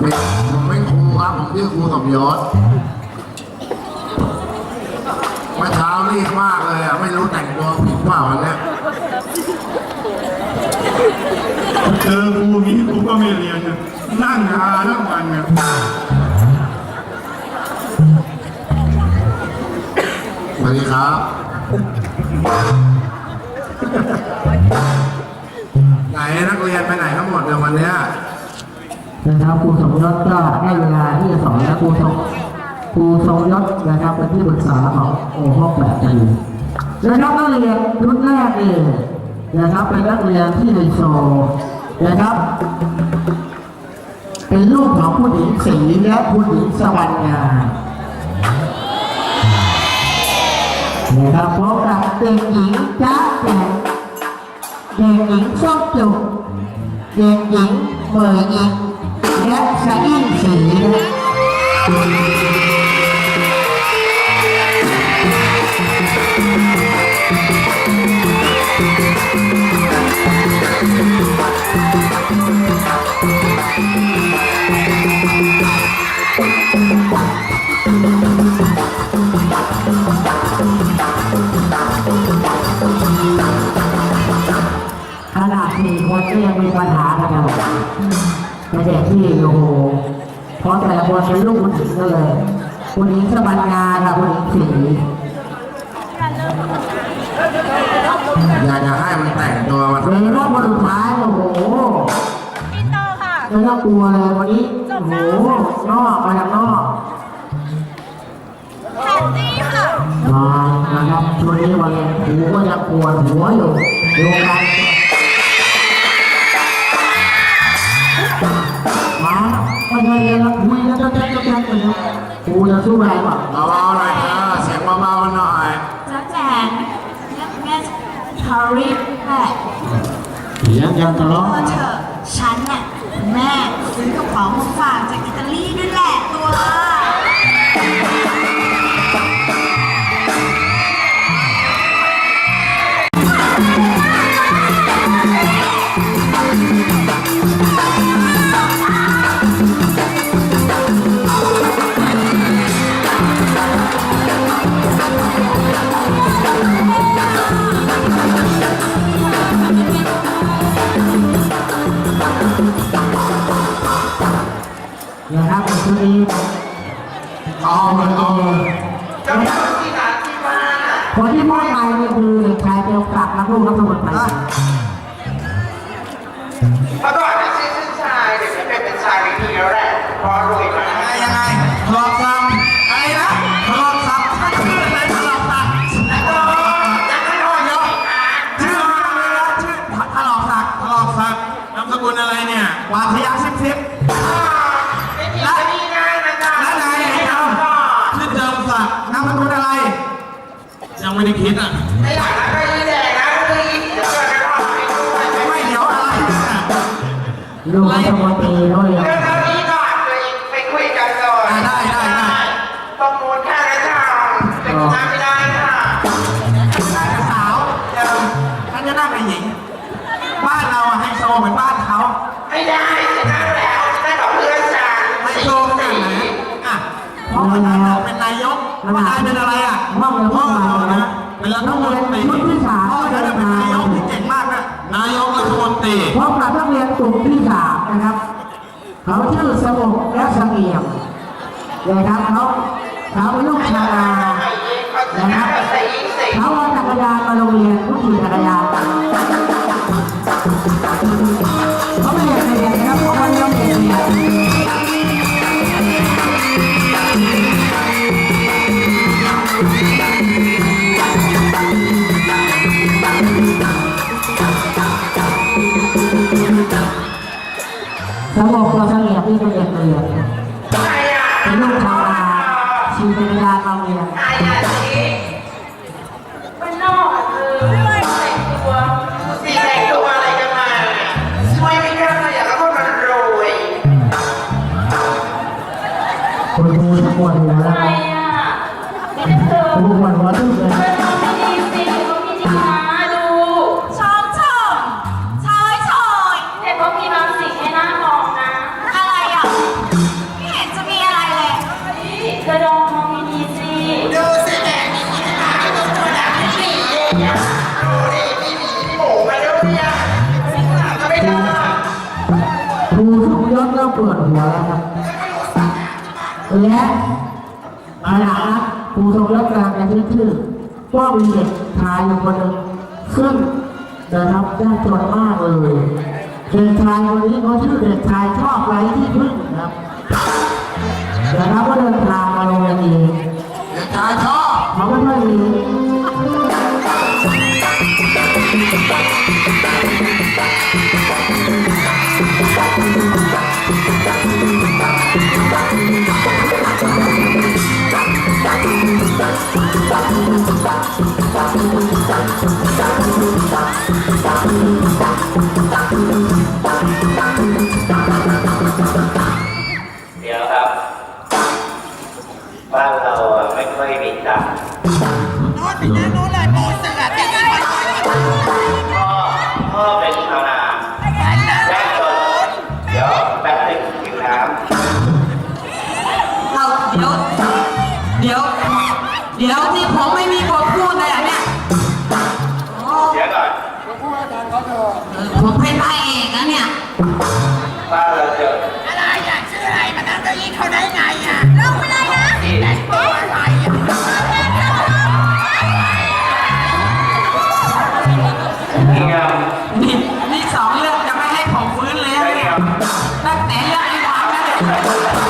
ไม่ผมไม่ครูครับผมชื่อครูสมยศเมื่อเช้ารีบมากเลยอะ ไม่รู้แต่งตัวผิดเปล่าวันเนี้ยเจอครูนี้ครูก็ไม่เรียนนะนั่งหาทั้งวันเนี่ยสวัสดีครับไหนนักเรียนไปไหนทั้งหมดเลยวันเนี้ย นะครับครูสมยศก็ได้เวลาที่จะสอนนะครูสมครูสมยศนะครับเป็นที่ปรึกษาของโอห้องแบบดีนะครับนักเรียนรุ่นแรกนี่นะครับเป็นนักเรียนที่ไฮโซนะครับ เป็นลูกของผู้หญิงศรีและผู้หญิงสวรรค์งามนะครับพบกับเด็กหญิงจ๊ะแจ๋เด็กหญิงส้มจุกเด็กหญิงเหมยอิง และสะอิ่งสีนะขนาดสี่คนก็ยังมีปัญหากันเลย เป็นเด็กที่โอ้โหพราะแต่ละคนเป็นลูกผู้หญิงก็เลยผู้หญิงสบันงานกับผู้หญิงสีอยากจะให้มันแต่งตัวมันเลยรอบวันสุดท้ายโอ้โหพี่โตค่ะไม่ต้องกลัวเลยวันนี้โอ้โหนอกมาจากนอกแพตตี้ค่ะมานะครับช่วงนี้วันหูก็ยังปวดหัวอยู่ดูกัน ไม่เคยเรียนแล้วคุยแล้วจะจะจะจะไปแล้วกูจะสู้อะไรบ้างเบาๆหน่อยเธอเสียงเบาๆหน่อยจ๊ะแจงแม่ทาริสแม่เสียงยังทะเลาะเออเถอะฉันน่ะแม่ซื้อกระเป๋ามาฝากจากอิตาลีด้วย ลูกนักสมุนไพรด้วยเรื่องเท่านี้ก่อนเลยไปคุยกันก่อนอะได้ได้ได้ต้องมูลค่านะจ๊ะเป็นน้ำไม่ได้ค่ะสาวเจิมท่านจะนั่งเป็นหญิง บ้านเราอะไฮโซเหมือนบ้านเขาไม่ได้จะนั่งแล้วจะนั่งกับเพื่อนฉันไฮโซขนาดไหนอะเพราะว่าเราเป็นนายกนายเป็นอะไรอะห้องเราพ่ห้อองเราเรานะนะเป็นรัฐนักมเรีนยนตรีชุดที่สามพ่อจะเป็นนายกที่เก่งมากนะนายกรัฐมนตรีพบกับนักเรียนกลุ่มที่สามนะครับ เขาชื่อสงบและเสงี่ยมนะครับเขาเขาลูกชาวนาไอ้เองเขาจะนั่งกับเขาเอาจักรยานมาโรงเรียนผู้ขี่จักรยานเขาไม่เรียนเรียนนะครับเขาไม่เรียนเรียนสงบกับเสงี่ยม ที่เป็นเด็กเรียนใครอะเป็นลูกชาวนาขี่จักรยานมาโรงเรีย เด็กชายคนนี้เขาชื่อเด็กชายชอบไรที่พึ่งครับเดี๋ยวเก็เดินทางมาโรงเรียนเองเด็กชายชอบเขาก็ไม่มี Thank you. เดี๋ยวครับ บ้าเราอะไม่คยมีตัลยปูพ่อพ่อเป็นชาวนาแม่จนเดี๋ยวแป๊บนึหิวน้เดี๋ยว เดี๋ยว เดี๋ยวที่ผม เขาได้ไงอะลงไปเลยนะแต่งตัวอะไรอ่นี่นี่นี่สองเรื่องจะไม่ให้ผมฟื้นเลยเนี่นักงแต่เรื่องไอ้หวางนั่นเอง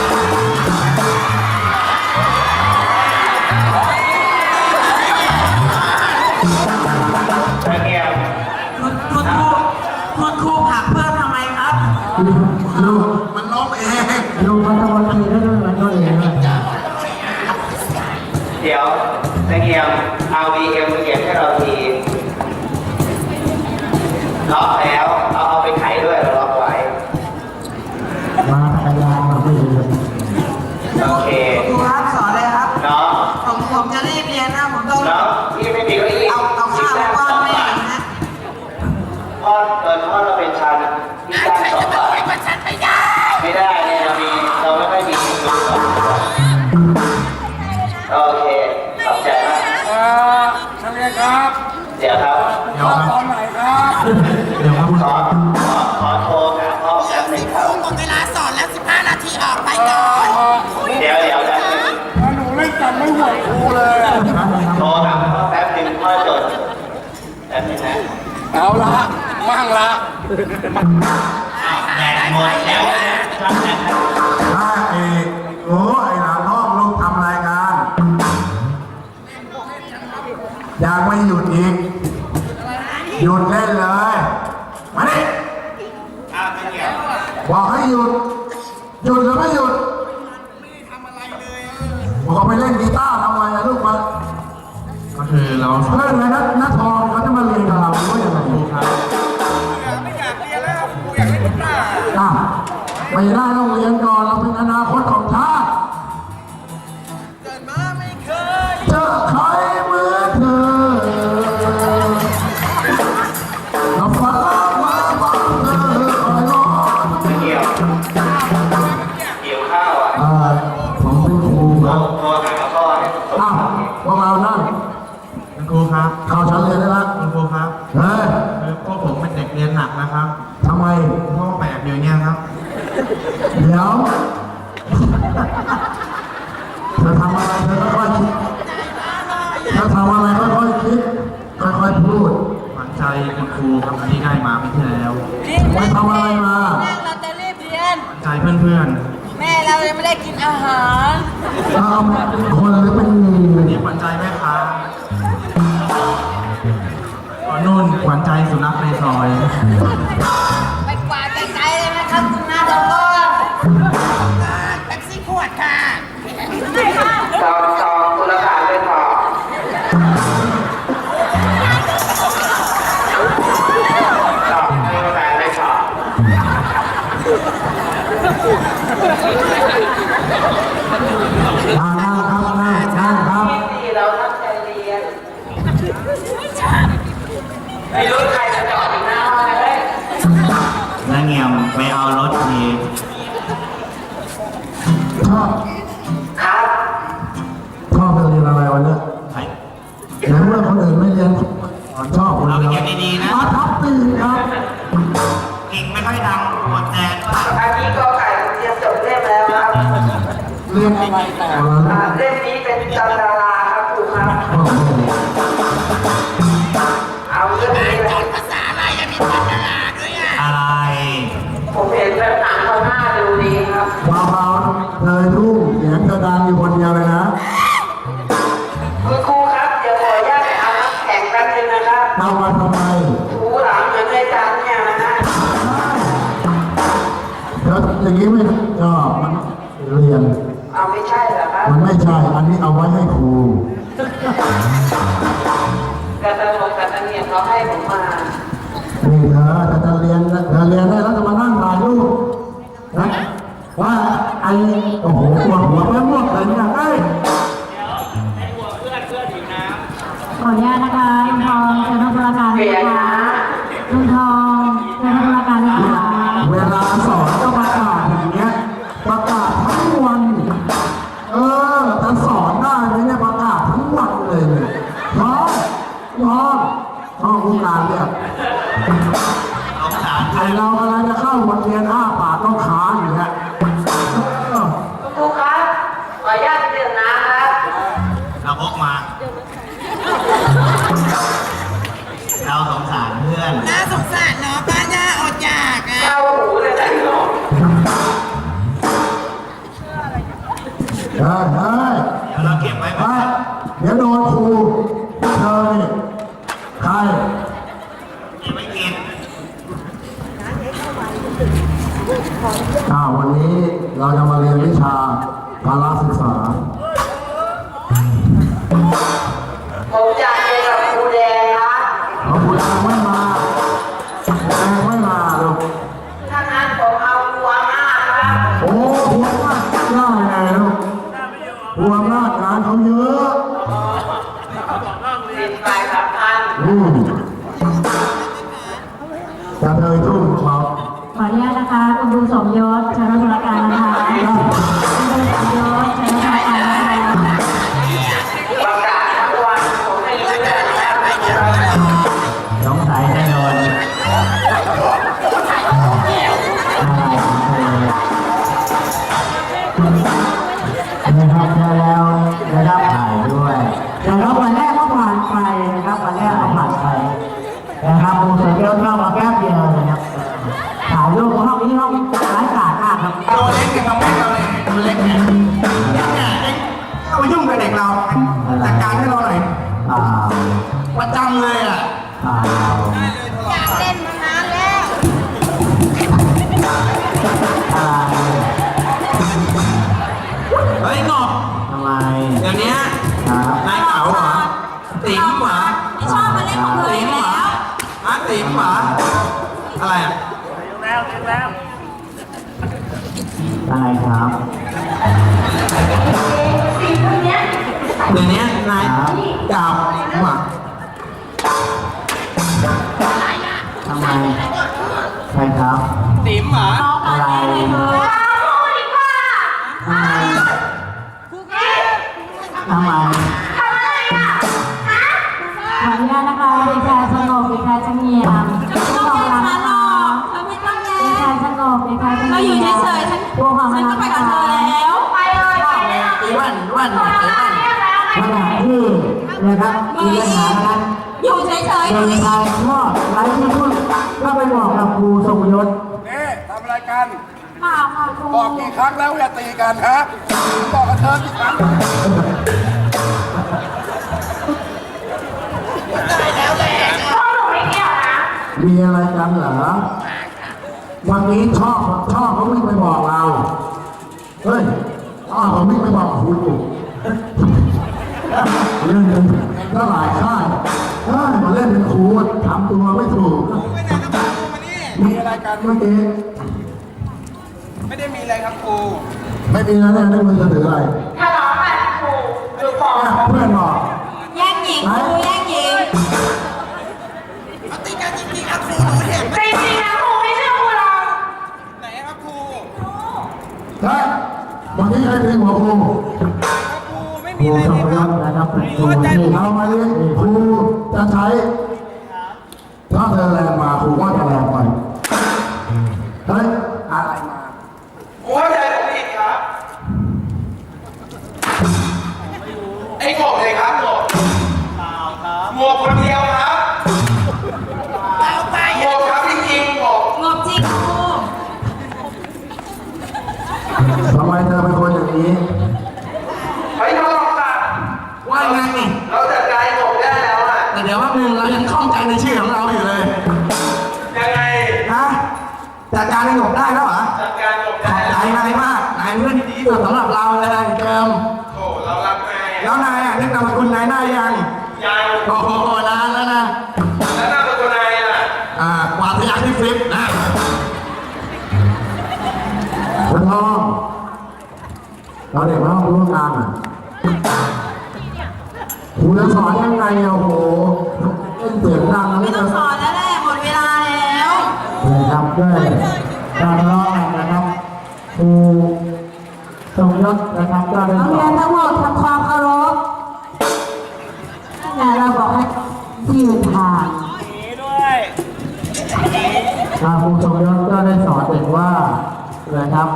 ล้วตะเกียง RVM เขียนให้เราทีล็อกแล้ว อ้าวแดดหมดแล้ว อยไปกว่าดไกลๆเลยนะครับคุณน้าดอกก้อนแท็กซี่ขวดค่ะไม่สองสองคุณราคาเลขพอสองคุณราคาไม่พอ ดังปวดแดดมากอันนี้ก็ไก่ผมเรียนจบเล่มแล้วครับเรียนอะไรต่ออ่าเล่มนี้เป็นจันดาราครับครูครับ เรียนได้แล้วจะมานั่งถ่ายรูปนะว่าไอ้โอ้โหหัวหัวแม่หมดเลยเนี่ยเอ้ยขออนุญาตนะคะทองเชิญทำธุรการเปลี่เลยยนนะนะคะ เดี๋ยวโดนครูเธอนี่ใครไม่กินอ่าวันนี้เราจะมาเรียนวิชาการศึกษาผมอยา ติ๋มเหรออะไรอะได้ครับสิ่งพวกเนี้ยเดี๋ยวนี้นายจับหมาทำไมใช่ครับติ๋มเหรออะไรเอาพูดดีกว่าทำไม ชายเงียมผู้องเรานะคะเธอไม่ต้องแย่เด็กายสงบเด็กายเงียมเราอยู่เฉยๆฉันผู้ของฉันเราก็ไปกับเธอแล้ว ไปเลยไปเลยตีวันวันตีวันเรียกแล้วไงขณะที่นะครับมีปัญหากันอยู่เฉยๆเดินทางทอดไร้ที่พึ่งก็ไปบอกกับครูทรงยศเอ๊ะทำอะไรกันบอกกี่ครั้งแล้วอย่าตีกันฮะบอกกับเธอกี่ครั้ง มีอะไรกันเหรอวันนี้ชอบชอบเขาวิ่งไปบอกเรา เฮ้ยชอบเขาวิ่งไปบอกครูเรื่องหนึงก็หลายค่ายเฮ้ยมาเล่นเป็นครูทำตัวไม่ถูกมีอะไรกันเมื่อกี้ไม่ได้มีอะไรครับครูไม่มีแล้วเนี่ยนี่มึงจะถืออะไรทะเลาะกันครูหนูบอกเนี่ยเพื่อนบอกแย่งหญิงครูแย่งหญิงตีกัน จริงๆครับครูหนูเห็นจริงๆนะครูไม่เชื่อครูหรอกไหนครับครูใช่วันนี้ใครเป็นหัวครูครูไม่ครูสมยศนะครับครูที่เรามาเรียนครูจะใช้ถ้าเธอแร สุดสำหรับเราเลยเจิมโอ้เรารักนายแล้วนายอะนึกนามสกุลนายได้ยังยังโอ้โหนานแล้วนะแล้วนามสกุลนายล่ะอ่ากวาดพยางที่ฟลิปนะคุณพ่อเราเด็กมาห้องร่วมงานอะครูจะสอนยังไงอะโอ้โหเล่นเสียงดังแล้วไม่ไม่ต้ต้อองงสอนแล้วแหละหมดเวลาแล้วนะครับด้วยการร้องนะครับครู ทรงยศนะครับก็ได้นักสเรีอยนนทั้งหมดทำความเคารพแต่เราบอกให้ที่ยืนทางทางครูทรงยศก็ได้สอนเด็กว่านะครับ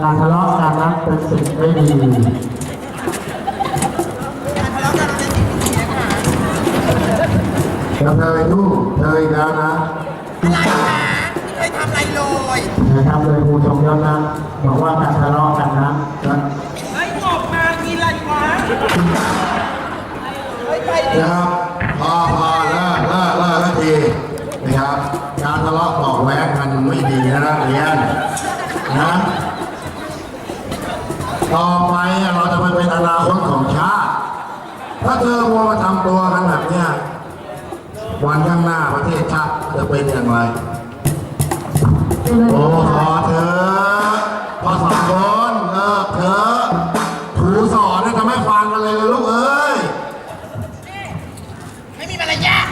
การทะเลาะกันนั้นเป็นสิ่งไม่ดีจะเธอลูกเธออีกแล้วนะ อะไร นะครับโดยครูทรงยศนะบอกว่าการทะเลาะกันนั้นนะเฮ้ยออกมาทีไรวะเฮ้ยไปดินะครับพอพอเลิกเลิกเลิกสักทีนะครับการทะเลาะเบาะแว้งกันไม่ดีนะนักเรียนนะต่อไปเราจะไปเป็นอนาคตของชาติ ถ้าเธอมัวมาทำตัวกันแบบเนี้ยวันข้างหน้าประเทศชาติจะเป็นอย่างไร โอ้ขอเธอภาษาคนเลิกเธอครูสอนเนี่ยจะไม่ฟังกันเลยเลยลูกเอ้ย ไม่มีมารยาท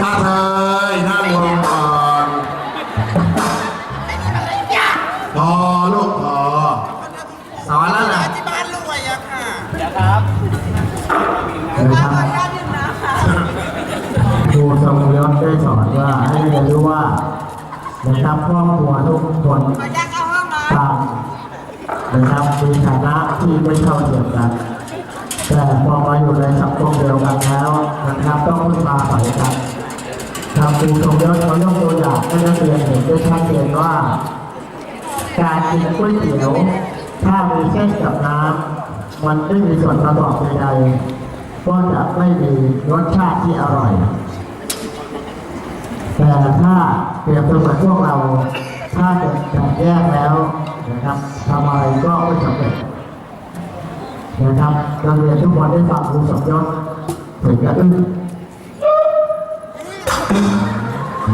ถ้าเธอ การกินก๋วยเตี๋ยวถ้ามีเส้นกับน้ำมันไม่มีส่วนประกอบใดๆก็จะไม่มีรสชาติที่อร่อย แต่ถ้าเปรียบเสมือนพวกเราถ้าเกิดแตกแยกแล้วนะครับทำอะไรก็ไม่สำเร็จนะครับนักเรียนทุกคนได้ฟังครูสมยศถึงจะอึ้ง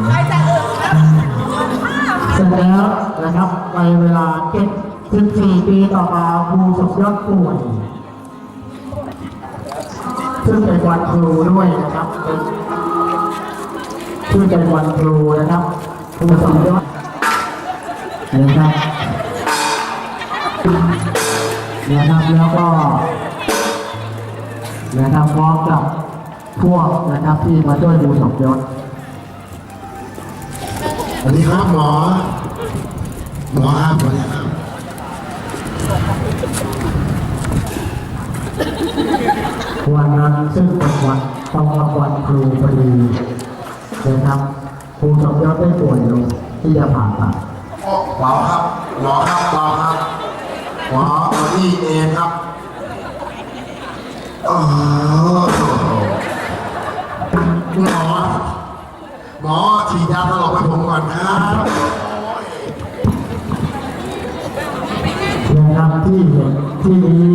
ใครจะเอ่ยครับเสร็จแล้ว นะครับในเวลาเจ็ดสิบสี่ปีต่อมาครูสมยศป่วยซึ่งเป็นวันครูด้วยนะครับซึ่งเป็นวันครูนะครับครูสมยศนะครับนะครับแล้วก็นะครับพร้อมกับพวกนะครับที่มาช่วยครูสมยศสวัสดีครับหมอ หมอครับสวัสดีครับวันนั้นซึ่งเป็นวันต้องรับวันครูพอดีนะครับครูสมยศได้ป่วยลงที่จะผ่าตัดหมอครับหมอครับหมอครับหมอมาที่เองครับโอ้โหหมอหมอฉีดยาสลบให้ผมก่อนครับ นะครับที่เห็นที่นี้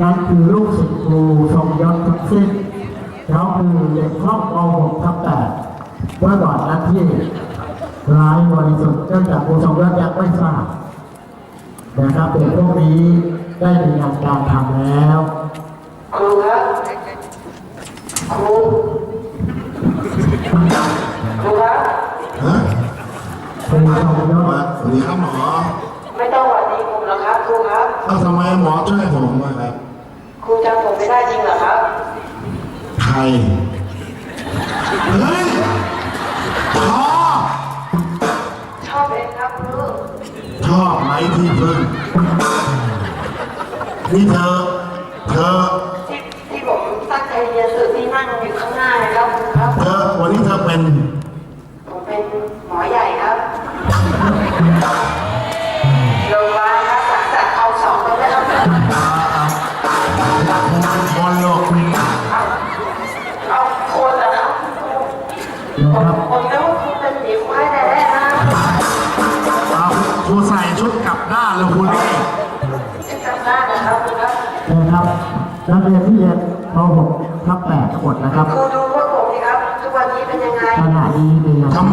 นั่นคือลูกศิษย์ครูสมยศทั้งสิ้นแล้วคือเด็กครอบครองผมทับแปดเมื่อก่อนนั้นที่ร้ายบริสุทธิ์เนื่องจากครูสมยศยังไม่ทราบนะครับเด็กพวกนี้ได้มีงานการทำแล้วครูครับครูครูครับฮะครูสมยศมาสวัสดีครับหมอไม่ต้องหวัดดีผมหรอก ครับครูครับ เอาทำไมหมอช่วยผมอะครับ ครูจำผมไม่ได้จริงเหรอครับ ใคร เฮ้ยพอชอบเองครับครูชอบไหมที่พึ่งนี่เธอ เธอ ที่ที่ผมตั้งใจเรียนสื่อที่นั่งอยู่ข้างหน้าเลยครับครูครับ เธอ วันนี้เธอเป็น ผมเป็นหมอใหญ่ครับ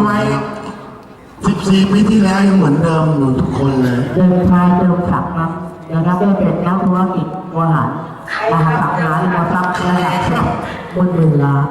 ไม14ปีที่แล้วยังเหมือนเดิมอยู่ทุกคนเลยเดินชายเดินศักดิ์ครับนะครับได้เป็นนักธุรกิจบริหารมหาสังหาริมทรัพย์ระดับโลกบนเวลาเ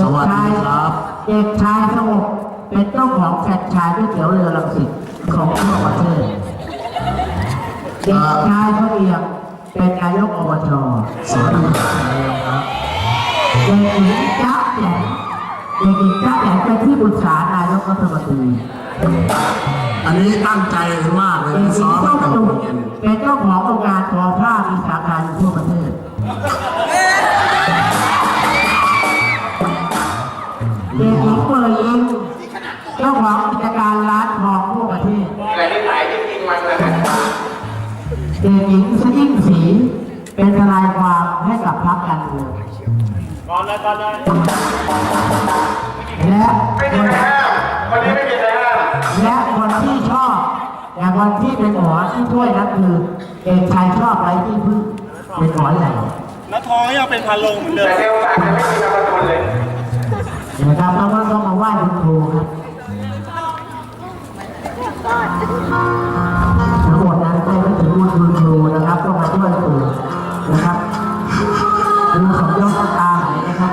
สกวัสชาดียครับ เด็กชายสงบเป็นเจ้าของแฟรนไชส์ก๋วยเตี๋ยวเรือลังสิตของทั่วประเทศเด็กชายเขาเอียงเป็นนายกอบจสวัสดีครับเด็กหญิงจ๊ะแจ๋งเด็กหญิงจ๊ะแจ๋งเป็นที่ปรึกษานายกรัฐมนตรีอันนี้ตั้งใจมากเลยเด็กหญิซ้งอมส้ตั้มงแต่ตุ่มเย็นเป็นเจ้าของโรงงานทอผ้ามีสาขาอยู่ทั่วประเทศ จ้าของกิจการร้านทองทั่วประเทศอะไรที่ขายจริงๆมันเลยเด็กหญิงสยิ่งสีเป็นทนายความให้กับพรรคการเมืองและไม่มีใครห้ามวันนี้ไม่มีใครห้ามและคนที่ชอบอย่างคนที่เป็นหมอที่ช่วยนั่นคือเอกชายชอบไรที่พึ่งเป็นหมอใหญ่แล้วทองยังเป็นพันลงเหมือนเดิแต่มเทวศาสตร์จะไม่มีกรรมทุนเลยนะครับเพราะว่าต้องมาไหว้คุณครูครับ ทั้งหมดนั้นได้ไม่ถึงบุญคุณครูนะครับต้องมาช่วยครูนะครับครูสมยศก็ตาไหนนะครับ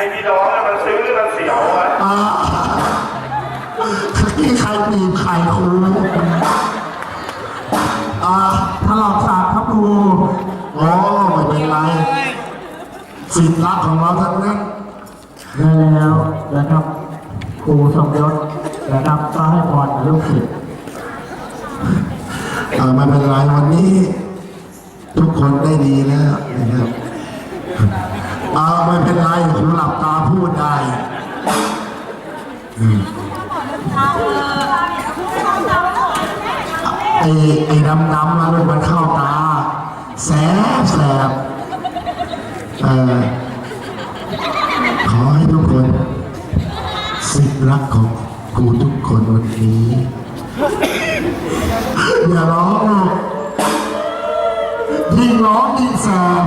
อ้พี่น้องมันซื้อมันเสียวอะตาที่ใครปีบไข่ครูอ่าถลอกสากครับครูโอ้ไม่เป็นไรสิทธิ์รักของเราทั้งนั้นแล้วนะครับครูสมยศนะครับก็ให้พรกับลูกศิษย์เออไม่เป็นไรวันนี้ ทุกคนได้ดีแล้วนะครับ เออไม่เป็นไรครูหลับตาพูดได้อืมไอ้ไอ้ดำดำๆแล้วมันเข้าตา แสบแสบเออขอให้ทุกคนสิรักของครูทุกคนวันนี้ อย่าร้องยิ่งร้องยิ่งแสบ